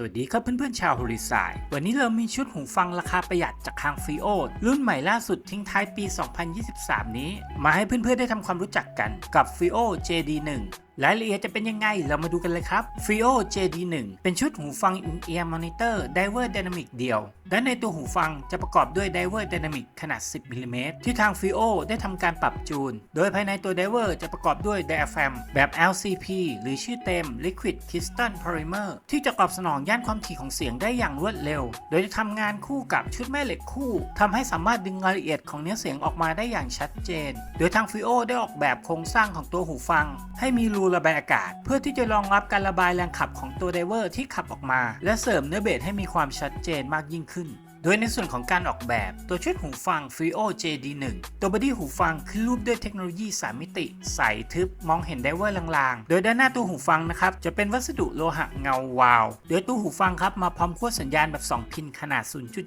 สวัสดีครับเพื่อนๆชาวฮอริซายวันนี้เรามีชุดหูฟังราคาประหยัดจากทางฟรีโอรุ่นใหม่ล่าสุดทิ้งท้ายปี 2023 นี้ มาให้เพื่อนๆได้ทำความรู้จักกันกับฟิโอ JD1 รายละเอียดจะเป็นยังไงเรามาดูกันเลยครับ f r i o JD1 เป็นชุดหูฟัง In-Ear Monitor Diver Dynamic เดียวด้านในตัวหูฟังจะประกอบด้วย Diver Dynamic ขนาด 10มิลลิเมตรที่ทาง f r i o ได้ทำการปรับจูน โดยภายในตัว Diver จะประกอบด้วย Diaphragm แบบ LCP หรือชื่อเต็ม Liquid Crystal Polymer ที่จะตอบสนองย่านความถี่ของเสียงได้อย่างรวดเร็ว โดยจะทำงานคู่กับชุดแม่เหล็กคู่ทำให้สามารถดึงรายละเอียดของเนื้อเสียงออกมาได้อย่างชัดเจน โดยทาง f r i o ได้ออกแบบโครงสร้างของตัวหูฟัง ให้มีรูระบายอากาศ เพื่อที่จะรองรับการระบายแรงขับของตัวไดเวอร์ที่ขับออกมา และเสริมเนื้อเบสให้มีความชัดเจนมากยิ่งขึ้น โดยในส่วนของการออกแบบตัวชุดหูฟัง Frio JD1 ตัวบอดี้หูฟังขึ้นรูปด้วยเทคโนโลยี 3 มิติ ใสทึบมองเห็นได้ว่าลางๆ โดยด้านหน้าตัวหูฟังนะครับจะเป็นวัสดุโลหะเงาวาว โดยตัวหูฟังครับมาพร้อมขั้วสัญญาณแบบ 2 พินขนาด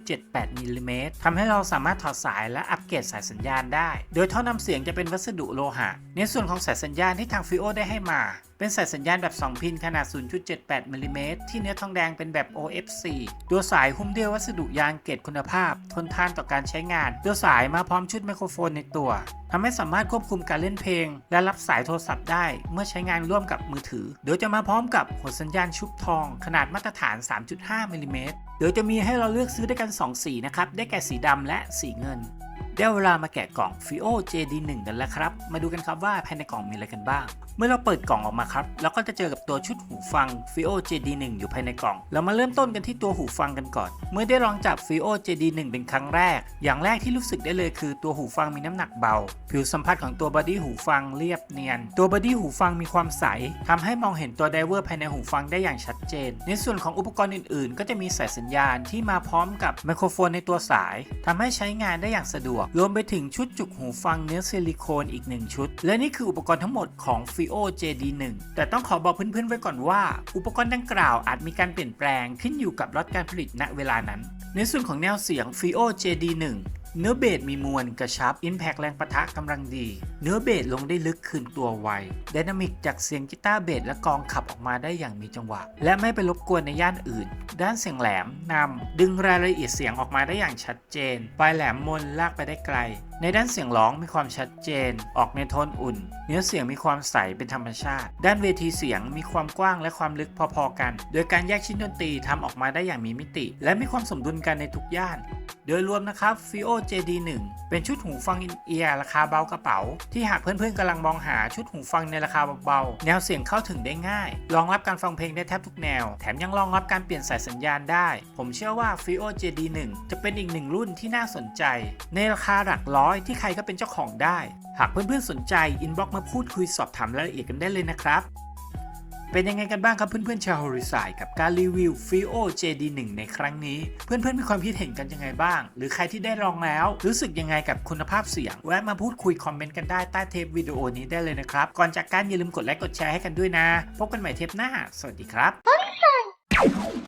0.78มิลลิเมตรทำให้เราสามารถถอดสายและอัปเกรดสายสัญญาณได้ โดยท่อนำเสียงจะเป็นวัสดุโลหะ ในส่วนของสายสัญญาณที่ทาง Frio ได้ให้มา เป็นสายสัญญาณแบบ 2 พินขนาด 0.78มิลลิเมตรที่เนื้อทองแดงเป็นแบบ OFC ตัวสายหุ้มด้วยวัสดุยางเกรดคุณภาพ ทนทานต่อการใช้งาน ตัวสายมาพร้อมชุดไมโครโฟนในตัวทำให้สามารถควบคุมการเล่นเพลง และรับสายโทรศัพท์ได้ เมื่อใช้งานร่วมกับมือถือ โดยจะมาพร้อมกับหัวสัญญาณชุบทอง ขนาดมาตรฐาน 3.5มิลลิเมตรโดยจะมีให้เราเลือกซื้อได้กัน 2 สีนะครับ ได้แก่สีดำและสีเงินได้เวลามาแกะกล่อง Fio JD1 กันแล้วครับ มาดูกันครับว่าภายในกล่องมีอะไรกันบ้าง มื่อเราเปิดกล่องออกมาครับเราก็จะเจอกับตัวชุดหูฟัง Fio JD1 อยู่ภายในกล่อง เรามาเริ่มต้นกันที่ตัวหูฟังกันก่อน เมื่อได้ลองจับ Fio JD1 เป็นครั้งแรก อย่างแรกที่รู้สึกได้เลยคือตัวหูฟังมีน้ำหนักเบา ผิวสัมผัสของตัวบอดี้หูฟังเรียบเนียน ตัวบอดี้หูฟังมีความใสทำให้มองเห็นตัวไดเวอร์ภายในหูฟังได้อย่างชัดเจน ในส่วนของอุปกรณ์อื่นๆ ก็จะมีสายสัญญาณที่มาพร้อมกับไมโครโฟนในตัวสายทำให้ใช้งานได้อย่างสะดวก รวมไปถึงชุดจุกหูฟังเนื้อซิลิโคนอีกหนึ่งชุด และนี่คืออุปกรณ์ทั้งหมดของ Fio JD1 แต่ต้องขอบอกเพื่อนๆไว้ก่อนว่า อุปกรณ์ดังกล่าวอาจมีการเปลี่ยนแปลงขึ้นอยู่กับล็อตการผลิตณเวลานั้น ในส่วนของแนวเสียง Fio JD1 เนื้อเบสมีมวลกระชับ Impact แรงประทะกำลังดี เนื้อเบสลงได้ลึกคืนตัวไวดนามิกจากเสียงกีตาร์เบสและกองขับออกมาได้อย่างมีจังหวะ และไม่ไปรบกวนในย่านอื่น ด้านเสียงแหลมนำดึงรายละเอียดเสียงออกมาได้อย่างชัดเจน ปลายแหลมมนลากไปได้ไกล ในด้านเสียงร้องมีความชัดเจน ออกในโทนอุ่น เนื้อเสียงมีความใสเป็นธรรมชาติ ด้านเวทีเสียงมีความกว้างและความลึกพอๆกัน โดยการแยกชิ้นดนตรีทำออกมาได้อย่างมีมิติ และมีความสมดุลกันในทุกย่าน โดยรวมนะครับ Fio JD1 เป็นชุดหูฟังอินเอียร์ราคาเบากระเป๋า ที่หากเพื่อนๆกำลังมองหาชุดหูฟังในราคาเบาๆแนวเสียงเข้าถึงได้ง่าย รองรับการฟังเพลงได้แทบทุกแนว แถมยังรองรับการเปลี่ยนสายสัญญาณได้ ผมเชื่อว่า Fio JD1 จะเป็นอีกหนึ่งรุ่นที่น่าสนใจ ในราคาหลักร้อยที่ใครก็เป็นเจ้าของได้ หากเพื่อนๆสนใจอินบ็อกมาพูดคุยสอบถามรายละเอียดกันได้เลยนะครับ เป็นยังไงกันบ้างครับเพื่อนๆชาวฮอริสายกับการรีวิว Frio JD1 ในครั้งนี้ เพื่อนๆมีความคิดเห็นกันยังไงบ้าง หรือใครที่ได้ลองแล้ว รู้สึกยังไงกับคุณภาพเสียง แวะมาพูดคุยคอมเมนต์กันได้ใต้เทปวิดีโอนี้ได้เลยนะครับ ก่อนจากการอย่าลืมกดไลค์กดแชร์ให้กันด้วยนะ พบกันใหม่เทปหน้า สวัสดีครับ